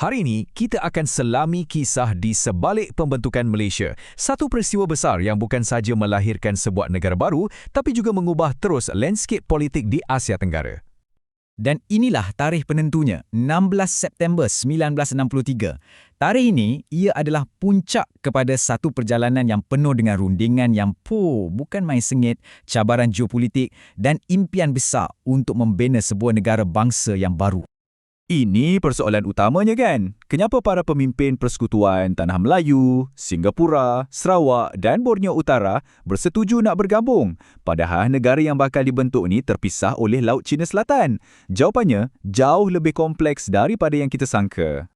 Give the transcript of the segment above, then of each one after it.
Hari ini, kita akan selami kisah di sebalik pembentukan Malaysia. Satu peristiwa besar yang bukan saja melahirkan sebuah negara baru, tapi juga mengubah terus landscape politik di Asia Tenggara. Dan inilah tarikh penentunya, 16 September 1963. Tarikh ini, ia adalah puncak kepada satu perjalanan yang penuh dengan rundingan yang po, bukan main sengit, cabaran geopolitik dan impian besar untuk membina sebuah negara bangsa yang baru. Ini persoalan utamanya kan? Kenapa para pemimpin Persekutuan Tanah Melayu, Singapura, Sarawak dan Borneo Utara bersetuju nak bergabung? Padahal negara yang bakal dibentuk ni terpisah oleh Laut Cina Selatan. Jawapannya jauh lebih kompleks daripada yang kita sangka.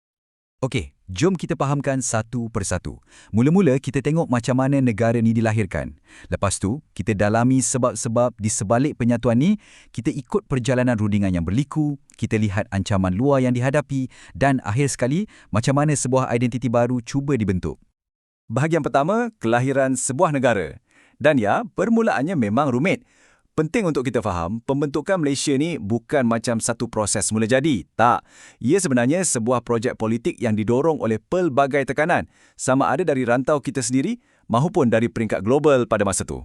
Okey, jom kita fahamkan satu persatu. Mula-mula kita tengok macam mana negara ni dilahirkan. Lepas tu, kita dalami sebab-sebab di sebalik penyatuan ni, kita ikut perjalanan rundingan yang berliku, kita lihat ancaman luar yang dihadapi dan akhir sekali, macam mana sebuah identiti baru cuba dibentuk. Bahagian pertama, kelahiran sebuah negara. Dan ya, permulaannya memang rumit. Penting untuk kita faham, pembentukan Malaysia ni bukan macam satu proses mula jadi. Tak. Ia sebenarnya sebuah projek politik yang didorong oleh pelbagai tekanan, sama ada dari rantau kita sendiri maupun dari peringkat global pada masa tu.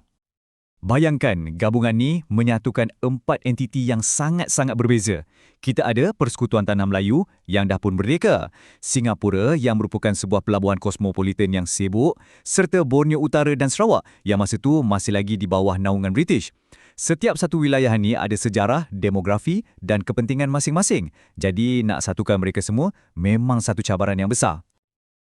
Bayangkan gabungan ni menyatukan empat entiti yang sangat-sangat berbeza. Kita ada Persekutuan Tanah Melayu yang dah pun merdeka, Singapura yang merupakan sebuah pelabuhan kosmopolitan yang sibuk, serta Borneo Utara dan Sarawak yang masa tu masih lagi di bawah naungan British. Setiap satu wilayah ni ada sejarah, demografi dan kepentingan masing-masing. Jadi nak satukan mereka semua memang satu cabaran yang besar.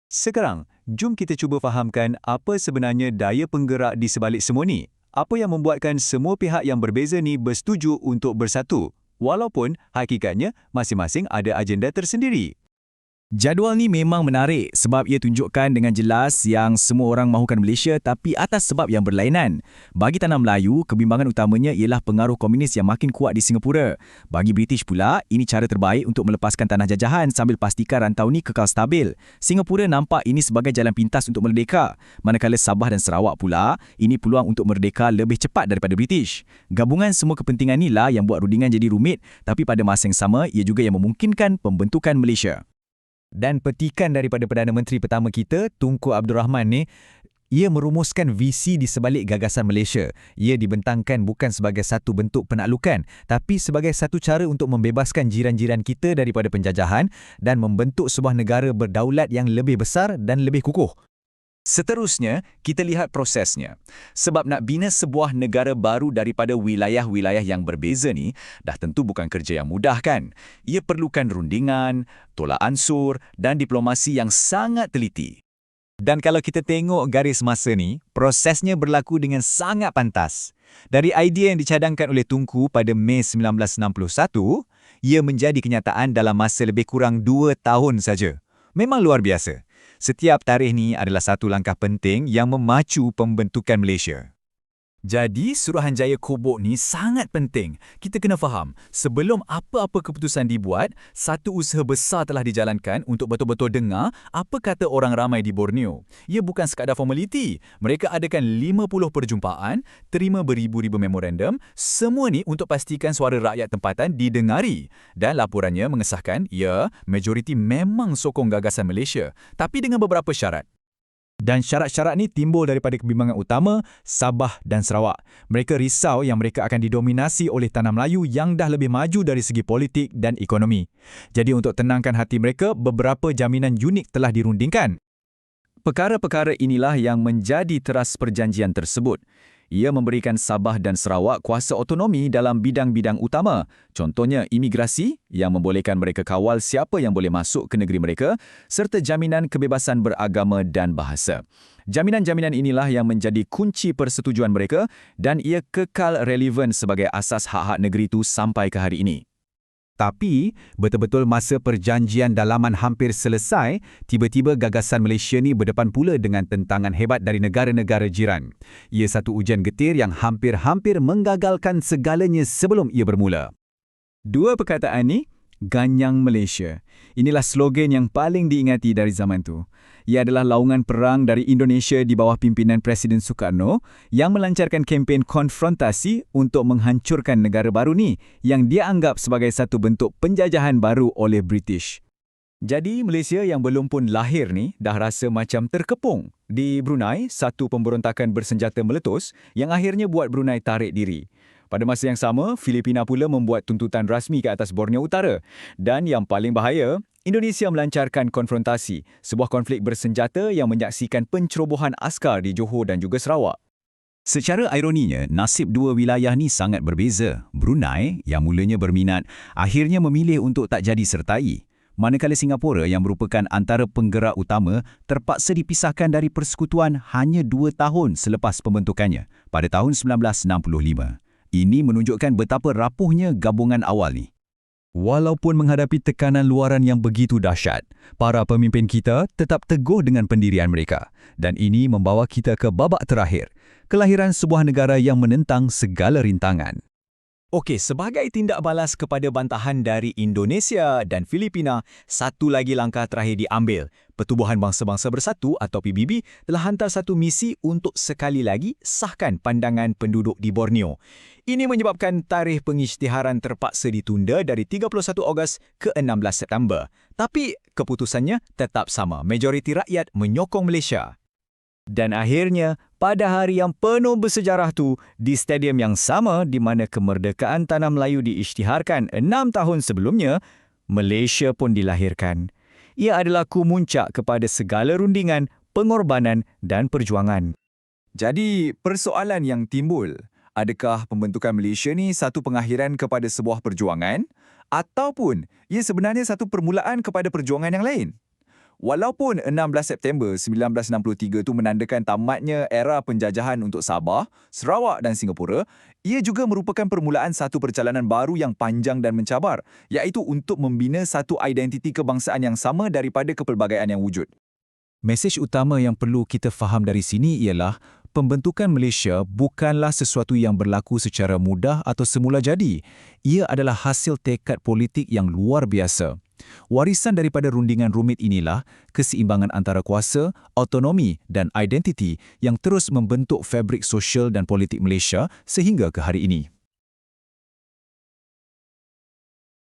Sekarang, jom kita cuba fahamkan apa sebenarnya daya penggerak di sebalik semua ni. Apa yang membuatkan semua pihak yang berbeza ni bersetuju untuk bersatu? Walaupun hakikatnya masing-masing ada agenda tersendiri. Jadual ni memang menarik sebab ia tunjukkan dengan jelas yang semua orang mahukan Malaysia tapi atas sebab yang berlainan. Bagi Tanah Melayu, kebimbangan utamanya ialah pengaruh komunis yang makin kuat di Singapura. Bagi British pula, ini cara terbaik untuk melepaskan tanah jajahan sambil pastikan rantau ni kekal stabil. Singapura nampak ini sebagai jalan pintas untuk merdeka. Manakala Sabah dan Sarawak pula, ini peluang untuk merdeka lebih cepat daripada British. Gabungan semua kepentingan inilah yang buat rundingan jadi rumit tapi pada masa yang sama ia juga yang memungkinkan pembentukan Malaysia. Dan petikan daripada Perdana Menteri pertama kita, Tunku Abdul Rahman ni, ia merumuskan visi di sebalik gagasan Malaysia. Ia dibentangkan bukan sebagai satu bentuk penaklukan, tapi sebagai satu cara untuk membebaskan jiran-jiran kita daripada penjajahan dan membentuk sebuah negara berdaulat yang lebih besar dan lebih kukuh. Seterusnya, kita lihat prosesnya. Sebab nak bina sebuah negara baru daripada wilayah-wilayah yang berbeza ni, dah tentu bukan kerja yang mudah kan? Ia perlukan rundingan, tolak ansur dan diplomasi yang sangat teliti. Dan kalau kita tengok garis masa ni, prosesnya berlaku dengan sangat pantas. Dari idea yang dicadangkan oleh Tunku pada Mei 1961, ia menjadi kenyataan dalam masa lebih kurang dua tahun saja. Memang luar biasa. Setiap tarikh ni adalah satu langkah penting yang memacu pembentukan Malaysia. Jadi, Suruhanjaya Kobok ni sangat penting. Kita kena faham, sebelum apa-apa keputusan dibuat, satu usaha besar telah dijalankan untuk betul-betul dengar apa kata orang ramai di Borneo. Ia bukan sekadar formaliti. Mereka adakan 50 perjumpaan, terima beribu-ribu memorandum, semua ni untuk pastikan suara rakyat tempatan didengari. Dan laporannya mengesahkan, ya, majoriti memang sokong gagasan Malaysia, tapi dengan beberapa syarat. Dan syarat-syarat ni timbul daripada kebimbangan utama Sabah dan Sarawak. Mereka risau yang mereka akan didominasi oleh Tanah Melayu yang dah lebih maju dari segi politik dan ekonomi. Jadi untuk tenangkan hati mereka, beberapa jaminan unik telah dirundingkan. Perkara-perkara inilah yang menjadi teras perjanjian tersebut. Ia memberikan Sabah dan Sarawak kuasa otonomi dalam bidang-bidang utama, contohnya imigrasi yang membolehkan mereka kawal siapa yang boleh masuk ke negeri mereka, serta jaminan kebebasan beragama dan bahasa. Jaminan-jaminan inilah yang menjadi kunci persetujuan mereka dan ia kekal relevan sebagai asas hak-hak negeri itu sampai ke hari ini. Tapi, betul-betul masa perjanjian dalaman hampir selesai, tiba-tiba gagasan Malaysia ni berdepan pula dengan tentangan hebat dari negara-negara jiran. Ia satu ujian getir yang hampir-hampir menggagalkan segalanya sebelum ia bermula. Dua perkataan ni Ganyang Malaysia. Inilah slogan yang paling diingati dari zaman itu. Ia adalah laungan perang dari Indonesia di bawah pimpinan Presiden Soekarno yang melancarkan kempen konfrontasi untuk menghancurkan negara baru ni yang dia anggap sebagai satu bentuk penjajahan baru oleh British. Jadi Malaysia yang belum pun lahir ni dah rasa macam terkepung. Di Brunei, satu pemberontakan bersenjata meletus yang akhirnya buat Brunei tarik diri. Pada masa yang sama, Filipina pula membuat tuntutan rasmi ke atas Borneo Utara. Dan yang paling bahaya, Indonesia melancarkan konfrontasi, sebuah konflik bersenjata yang menyaksikan pencerobohan askar di Johor dan juga Sarawak. Secara ironinya, nasib dua wilayah ni sangat berbeza. Brunei, yang mulanya berminat, akhirnya memilih untuk tak jadi sertai. Manakala Singapura yang merupakan antara penggerak utama terpaksa dipisahkan dari persekutuan hanya dua tahun selepas pembentukannya pada tahun 1965. Ini menunjukkan betapa rapuhnya gabungan awal ni. Walaupun menghadapi tekanan luaran yang begitu dahsyat, para pemimpin kita tetap teguh dengan pendirian mereka. Dan ini membawa kita ke babak terakhir, kelahiran sebuah negara yang menentang segala rintangan. Okey, sebagai tindak balas kepada bantahan dari Indonesia dan Filipina, satu lagi langkah terakhir diambil. Pertubuhan Bangsa-Bangsa Bersatu atau PBB telah hantar satu misi untuk sekali lagi sahkan pandangan penduduk di Borneo. Ini menyebabkan tarikh pengisytiharan terpaksa ditunda dari 31 Ogos ke 16 September. Tapi keputusannya tetap sama. Majoriti rakyat menyokong Malaysia. Dan akhirnya, pada hari yang penuh bersejarah tu, di stadium yang sama di mana kemerdekaan Tanah Melayu diisytiharkan enam tahun sebelumnya, Malaysia pun dilahirkan. Ia adalah kumuncak kepada segala rundingan, pengorbanan dan perjuangan. Jadi, persoalan yang timbul, adakah pembentukan Malaysia ni satu pengakhiran kepada sebuah perjuangan ataupun ia sebenarnya satu permulaan kepada perjuangan yang lain? Walaupun 16 September 1963 itu menandakan tamatnya era penjajahan untuk Sabah, Sarawak dan Singapura, ia juga merupakan permulaan satu perjalanan baru yang panjang dan mencabar, iaitu untuk membina satu identiti kebangsaan yang sama daripada kepelbagaian yang wujud. Mesej utama yang perlu kita faham dari sini ialah pembentukan Malaysia bukanlah sesuatu yang berlaku secara mudah atau semula jadi. Ia adalah hasil tekad politik yang luar biasa. Warisan daripada rundingan rumit inilah keseimbangan antara kuasa, autonomi dan identiti yang terus membentuk fabrik sosial dan politik Malaysia sehingga ke hari ini.